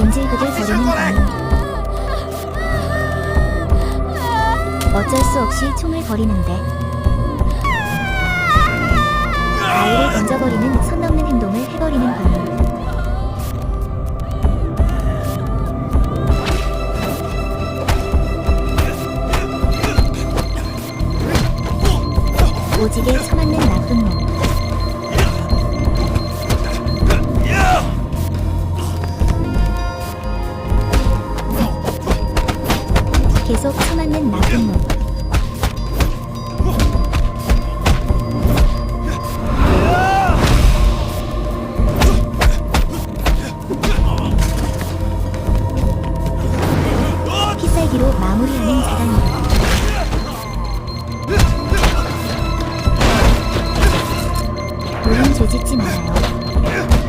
인질극을 벌이는 범인 어쩔 수 없이 총을 버리는데. 아이를 던져버리는 선 넘는 행동을 해버리는 범인 오직에 천 계속 처맞는 나쁜 놈. 피살기로 마무리하는 자단입니다. 우린 조직지 말아요.